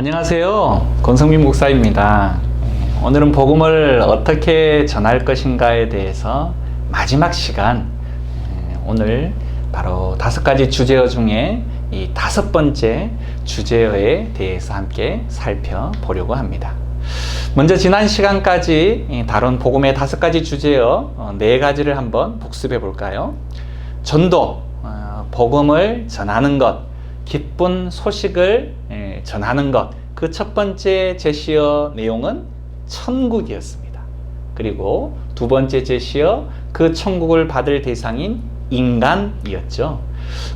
안녕하세요. 권성민 목사입니다. 예, 오늘은 복음을 어떻게 전할 것인가에 대해서 마지막 시간, 예, 오늘 바로 다섯 가지 주제어 중에 이 다섯 번째 주제어에 대해서 함께 살펴보려고 합니다. 먼저 지난 시간까지 이 다룬 복음의 다섯 가지 주제어 어, 네 가지를 한번 복습해 볼까요? 전도, 어, 복음을 전하는 것, 기쁜 소식을 예, 전하는 것. 그 첫 번째 제시어 내용은 천국이었습니다. 그리고 두 번째 제시어 그 천국을 받을 대상인 인간이었죠.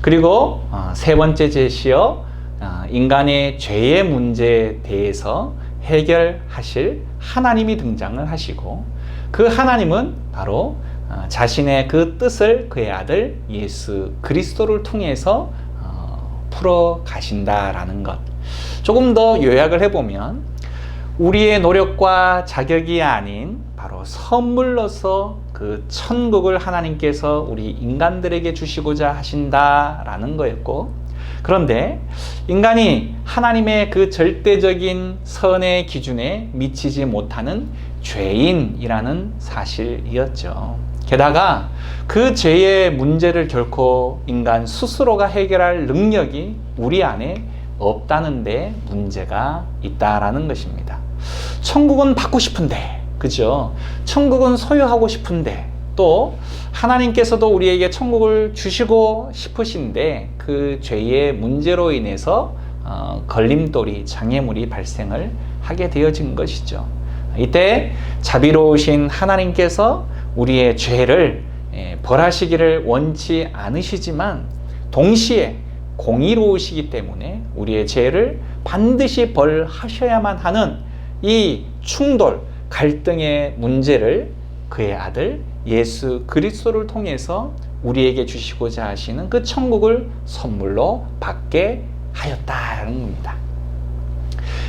그리고 어, 세 번째 제시어 어, 인간의 죄의 문제에 대해서 해결하실 하나님이 등장을 하시고 그 하나님은 바로 어, 자신의 그 뜻을 그의 아들 예수 그리스도를 통해서 어, 풀어 가신다라는 것. 조금 더 요약을 해보면 우리의 노력과 자격이 아닌 바로 선물로서 그 천국을 하나님께서 우리 인간들에게 주시고자 하신다라는 거였고 그런데 인간이 하나님의 그 절대적인 선의 기준에 미치지 못하는 죄인이라는 사실이었죠. 게다가 그 죄의 문제를 결코 인간 스스로가 해결할 능력이 우리 안에 없다는데 문제가 있다라는 것입니다. 천국은 받고 싶은데, 그죠? 천국은 소유하고 싶은데, 또 하나님께서도 우리에게 천국을 주시고 싶으신데 그 죄의 문제로 인해서 어, 걸림돌이 장애물이 발생을 하게 되어진 것이죠. 이때 자비로우신 하나님께서 우리의 죄를 예, 벌하시기를 원치 않으시지만 동시에 공의로우시기 때문에 우리의 죄를 반드시 벌하셔야만 하는 이 충돌, 갈등의 문제를 그의 아들 예수 그리스도를 통해서 우리에게 주시고자 하시는 그 천국을 선물로 받게 하였다는 겁니다.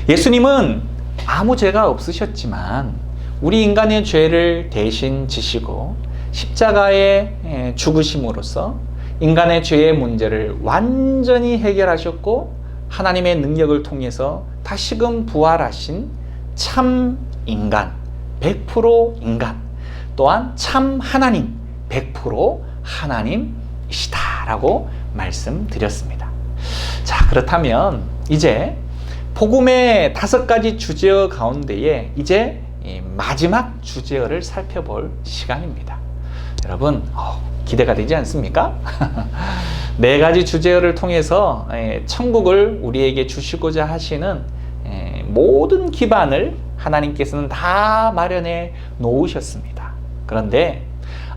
예수님은 아무 죄가 없으셨지만 우리 인간의 죄를 대신 지시고 십자가에 죽으심으로써 인간의 죄의 문제를 완전히 해결하셨고 하나님의 능력을 통해서 다시금 부활하신 참 인간, 100% 인간, 또한 참 하나님, 100% 하나님이시다라고 말씀드렸습니다. 자, 그렇다면 이제 복음의 다섯 가지 주제어 가운데에 이제 마지막 주제어를 살펴볼 시간입니다. 여러분, 어, 기대가 되지 않습니까? 네 가지 주제어를 통해서 천국을 우리에게 주시고자 하시는 모든 기반을 하나님께서는 다 마련해 놓으셨습니다. 그런데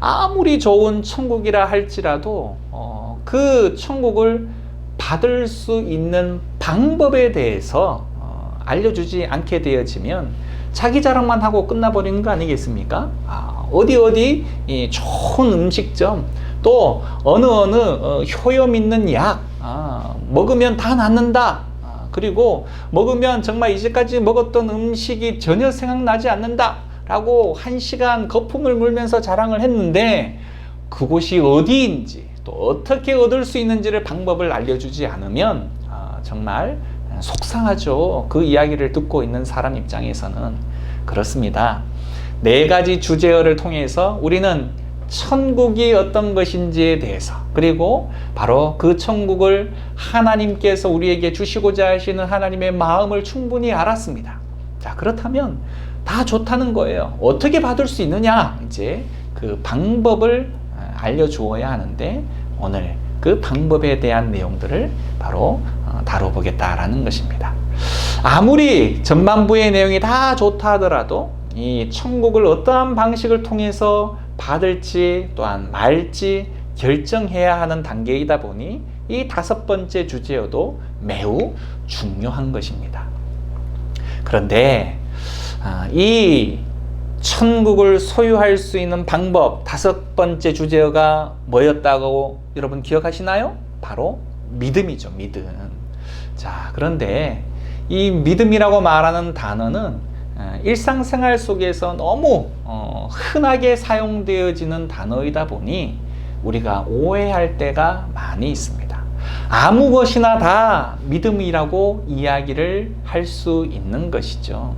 아무리 좋은 천국이라 할지라도 어, 그 천국을 받을 수 있는 방법에 대해서 어, 알려주지 않게 되어지면 자기 자랑만 하고 끝나버리는 거 아니겠습니까? 아, 어디 어디 좋은 음식점 또 어느 어느 어, 효염 있는 약 아, 먹으면 다 낫는다. 아, 그리고 먹으면 정말 이제까지 먹었던 음식이 전혀 생각나지 않는다. 라고 한 시간 거품을 물면서 자랑을 했는데 그곳이 어디인지 또 어떻게 얻을 수 있는지를 방법을 알려주지 않으면 아, 정말 속상하죠. 그 이야기를 듣고 있는 사람 입장에서는 그렇습니다. 네 가지 주제어를 통해서 우리는 천국이 어떤 것인지에 대해서 그리고 바로 그 천국을 하나님께서 우리에게 주시고자 하시는 하나님의 마음을 충분히 알았습니다. 자, 그렇다면 다 좋다는 거예요. 어떻게 받을 수 있느냐? 이제 그 방법을 알려주어야 하는데 오늘 그 방법에 대한 내용들을 바로 다뤄보겠다라는 것입니다. 아무리 전반부의 내용이 다 좋다 하더라도 이 천국을 어떠한 방식을 통해서 받을지 또한 말지 결정해야 하는 단계이다 보니 이 다섯 번째 주제여도 매우 중요한 것입니다. 그런데 이 천국을 소유할 수 있는 방법 다섯 번째 주제어가 뭐였다고 여러분 기억하시나요? 바로 믿음이죠, 믿음. 자, 그런데 이 믿음이라고 말하는 단어는 일상생활 속에서 너무 어, 흔하게 사용되어지는 단어이다 보니 우리가 오해할 때가 많이 있습니다. 아무 것이나 다 믿음이라고 이야기를 할 수 있는 것이죠.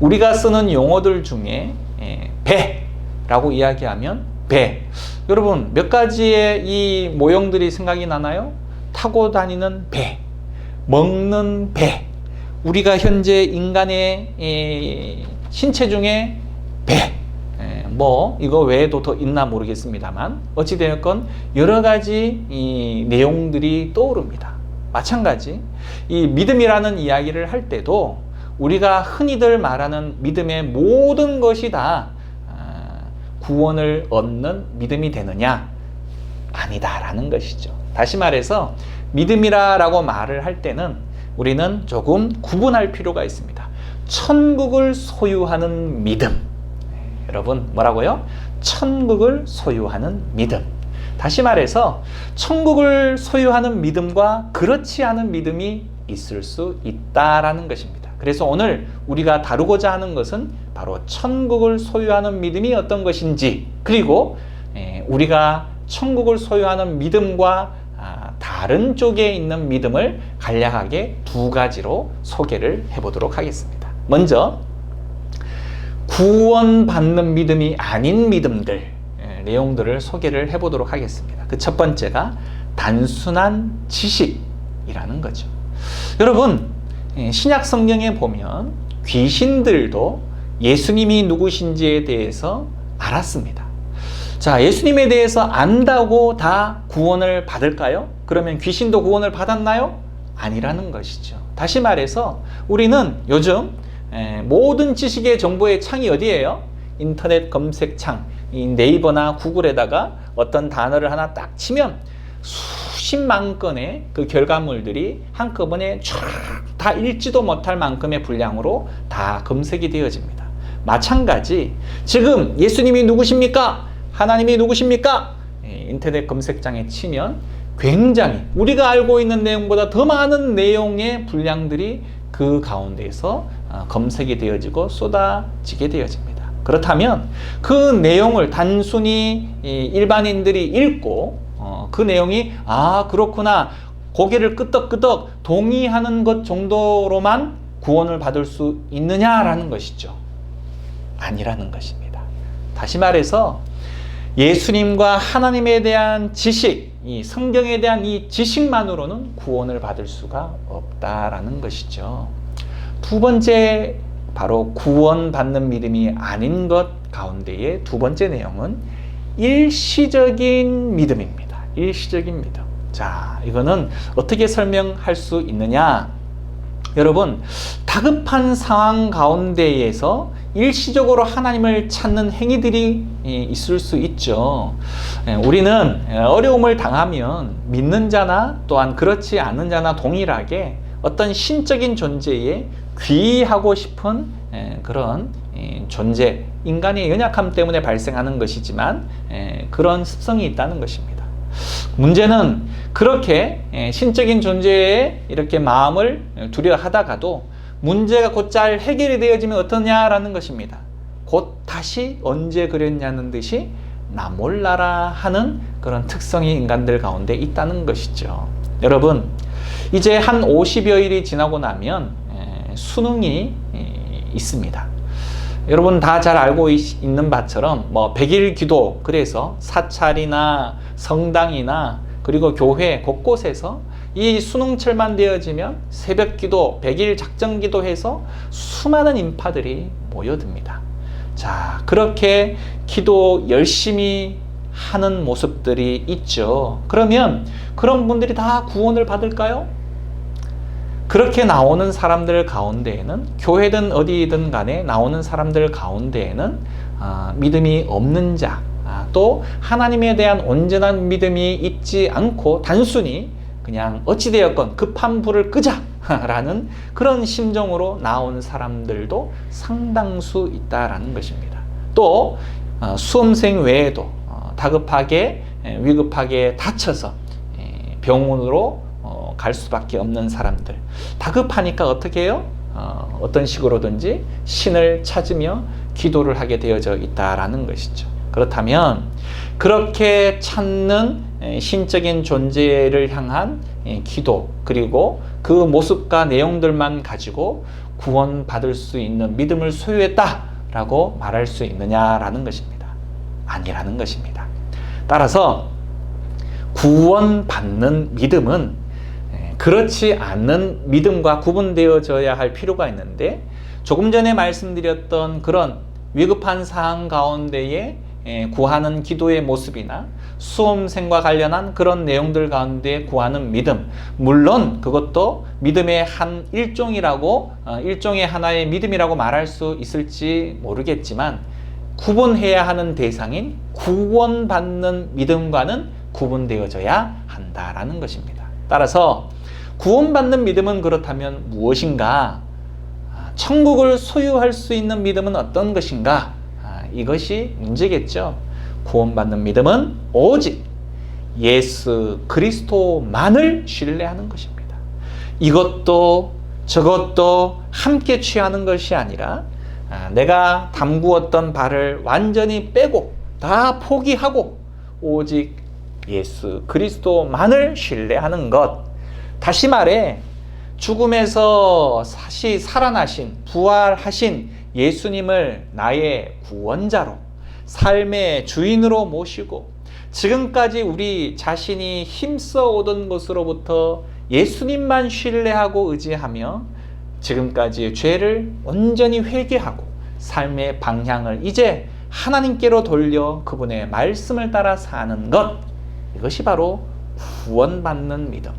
우리가 쓰는 용어들 중에 예, 배라고 이야기하면 배. 여러분 몇 가지의 이 모형들이 생각이 나나요? 타고 다니는 배, 먹는 배. 우리가 현재 인간의 이 신체 중에 배, 예, 뭐 이거 외에도 더 있나 모르겠습니다만 어찌 되었건 여러 가지 이 내용들이 떠오릅니다. 마찬가지 이 믿음이라는 이야기를 할 때도 우리가 흔히들 말하는 믿음의 모든 것이 다 아, 구원을 얻는 믿음이 되느냐 아니다라는 것이죠. 다시 말해서 믿음이라라고 말을 할 때는 우리는 조금 구분할 필요가 있습니다. 천국을 소유하는 믿음. 네, 여러분 뭐라고요? 천국을 소유하는 믿음. 다시 말해서 천국을 소유하는 믿음과 그렇지 않은 믿음이 있을 수 있다라는 것입니다. 그래서 오늘 우리가 다루고자 하는 것은 바로 천국을 소유하는 믿음이 어떤 것인지 그리고 에, 우리가 천국을 소유하는 믿음과 아, 다른 쪽에 있는 믿음을 간략하게 두 가지로 소개를 해보도록 하겠습니다. 먼저 구원받는 믿음이 아닌 믿음들 예, 내용들을 소개를 해보도록 하겠습니다. 그 첫 번째가 단순한 지식이라는 거죠. 여러분 예, 신약 성경에 보면 귀신들도 예수님이 누구신지에 대해서 알았습니다. 자, 예수님에 대해서 안다고 다 구원을 받을까요? 그러면 귀신도 구원을 받았나요? 아니라는 것이죠. 다시 말해서 우리는 요즘 에, 모든 지식의 정보의 창이 어디예요? 인터넷 검색창, 이 네이버나 구글에다가 어떤 단어를 하나 딱 치면 수십만 건의 그 결과물들이 한꺼번에 쫙다 읽지도 못할 만큼의 분량으로 다 검색이 되어집니다. 마찬가지 지금 예수님이 누구십니까? 하나님이 누구십니까? 예, 인터넷 검색창에 치면 굉장히 우리가 알고 있는 내용보다 더 많은 내용의 분량들이 그 가운데에서 어, 검색이 되어지고 쏟아지게 되어집니다. 그렇다면 그 내용을 단순히 일반인들이 읽고 어, 그 내용이 아 그렇구나 고개를 끄덕끄덕 동의하는 것 정도로만 구원을 받을 수 있느냐라는 것이죠. 아니라는 것입니다. 다시 말해서 예수님과 하나님에 대한 지식, 이 성경에 대한 이 지식만으로는 구원을 받을 수가 없다라는 것이죠. 두 번째 바로 구원받는 믿음이 아닌 것 가운데의 두 번째 내용은 일시적인 믿음입니다. 일시적인 믿음. 자, 이거는 어떻게 설명할 수 있느냐? 여러분, 다급한 상황 가운데에서 일시적으로 하나님을 찾는 행위들이 있을 수 있죠. 예, 우리는 어려움을 당하면 믿는 자나 또한 그렇지 않은 자나 동일하게 어떤 신적인 존재에 귀하고 싶은 예, 그런 존재, 인간의 연약함 때문에 발생하는 것이지만 예, 그런 습성이 있다는 것입니다. 문제는 그렇게 신적인 존재에 이렇게 마음을 두려워하다가도 문제가 곧잘 해결이 되어지면 어떠냐라는 것입니다. 곧 다시 언제 그랬냐는 듯이 나 몰라라 하는 그런 특성이 인간들 가운데 있다는 것이죠. 여러분, 이제 한 50여일이 지나고 나면 수능이 있습니다. 여러분 다 잘 알고 있는 바처럼 뭐 100일 기도 그래서 사찰이나 성당이나 그리고 교회 곳곳에서 이 수능철만 되어지면 새벽 기도, 100일 작정 기도 해서 수많은 인파들이 모여듭니다. 자, 그렇게 기도 열심히 하는 모습들이 있죠. 그러면 그런 분들이 다 구원을 받을까요? 그렇게 나오는 사람들 가운데에는 교회든 어디든 간에 나오는 사람들 가운데에는 아, 믿음이 없는 자, 아, 또 하나님에 대한 온전한 믿음이 있지 않고 단순히 그냥 어찌되었건 급한 불을 끄자 라는 그런 심정으로 나온 사람들도 상당수 있다라는 것입니다. 또 어, 수험생 외에도 어, 다급하게 위급하게 다쳐서 병원으로 어, 갈 수밖에 없는 사람들 다급하니까 어떻게 해요? 어떤 식으로든지 신을 찾으며 기도를 하게 되어져 있다라는 것이죠. 그렇다면 그렇게 찾는 에, 신적인 존재를 향한 에, 기도 그리고 그 모습과 내용들만 가지고 구원받을 수 있는 믿음을 소유했다라고 말할 수 있느냐라는 것입니다. 아니라는 것입니다. 따라서 구원받는 믿음은 에, 그렇지 않는 믿음과 구분되어져야 할 필요가 있는데 조금 전에 말씀드렸던 그런 위급한 상황 가운데에 에, 구하는 기도의 모습이나 수험생과 관련한 그런 내용들 가운데 구하는 믿음 물론 그것도 믿음의 한 일종이라고 어, 일종의 하나의 믿음이라고 말할 수 있을지 모르겠지만 구분해야 하는 대상인 구원받는 믿음과는 구분되어져야 한다라는 것입니다. 따라서 구원받는 믿음은 그렇다면 무엇인가? 아, 천국을 소유할 수 있는 믿음은 어떤 것인가? 아, 이것이 문제겠죠. 구원받는 믿음은 오직 예수 그리스도만을 신뢰하는 것입니다. 이것도 저것도 함께 취하는 것이 아니라 아, 내가 담구었던 바를 완전히 빼고 다 포기하고 오직 예수 그리스도만을 신뢰하는 것. 다시 말해 죽음에서 다시 살아나신 부활하신 예수님을 나의 구원자로 삶의 주인으로 모시고 지금까지 우리 자신이 힘써 오던 것으로부터 예수님만 신뢰하고 의지하며 지금까지의 죄를 온전히 회개하고 삶의 방향을 이제 하나님께로 돌려 그분의 말씀을 따라 사는 것 이것이 바로 구원받는 믿음,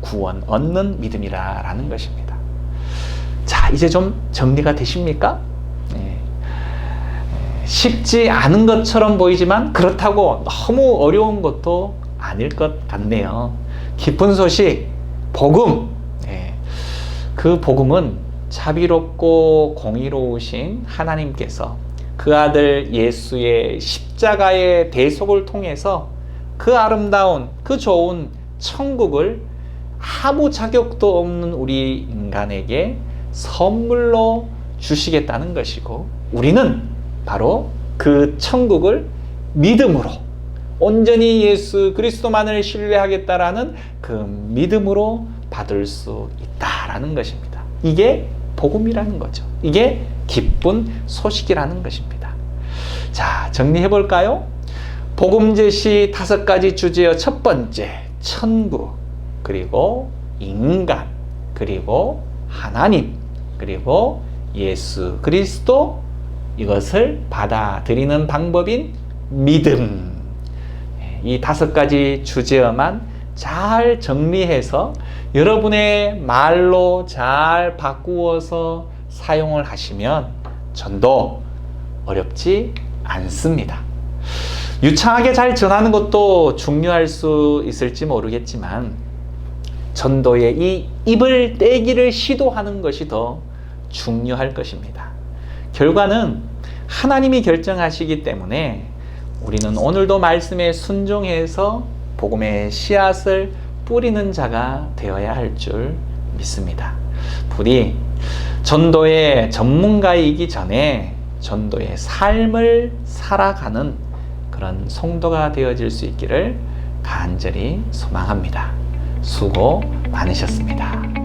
구원 얻는 믿음이라는 것입니다. 자, 이제 좀 정리가 되십니까? 네. 쉽지 않은 것처럼 보이지만 그렇다고 너무 어려운 것도 아닐 것 같네요. 기쁜 소식, 복음. 네. 그 복음은 자비롭고 공의로우신 하나님께서 그 아들 예수의 십자가의 대속을 통해서 그 아름다운, 그 좋은 천국을 아무 자격도 없는 우리 인간에게 선물로 주시겠다는 것이고, 우리는 바로 그 천국을 믿음으로 온전히 예수 그리스도만을 신뢰하겠다라는 그 믿음으로 받을 수 있다라는 것입니다. 이게 복음이라는 거죠. 이게 기쁜 소식이라는 것입니다. 자, 정리해 볼까요? 복음 제시 다섯 가지 주제의 첫 번째, 천국, 그리고 인간, 그리고 하나님, 그리고 예수 그리스도 이것을 받아들이는 방법인 믿음. 이 다섯 가지 주제어만 잘 정리해서 여러분의 말로 잘 바꾸어서 사용을 하시면 전도 어렵지 않습니다. 유창하게 잘 전하는 것도 중요할 수 있을지 모르겠지만 전도에 이 입을 떼기를 시도하는 것이 더 중요할 것입니다. 결과는 하나님이 결정하시기 때문에 우리는 오늘도 말씀에 순종해서 복음의 씨앗을 뿌리는 자가 되어야 할 줄 믿습니다. 부디 전도의 전문가이기 전에 전도의 삶을 살아가는 그런 성도가 되어질 수 있기를 간절히 소망합니다. 수고 많으셨습니다.